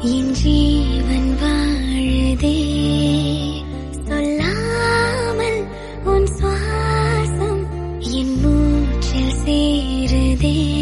என் ஜீவன் வாழுதே. சொல்லாமல் உன் சுவாசம் என் மூச்சில் சேருதே.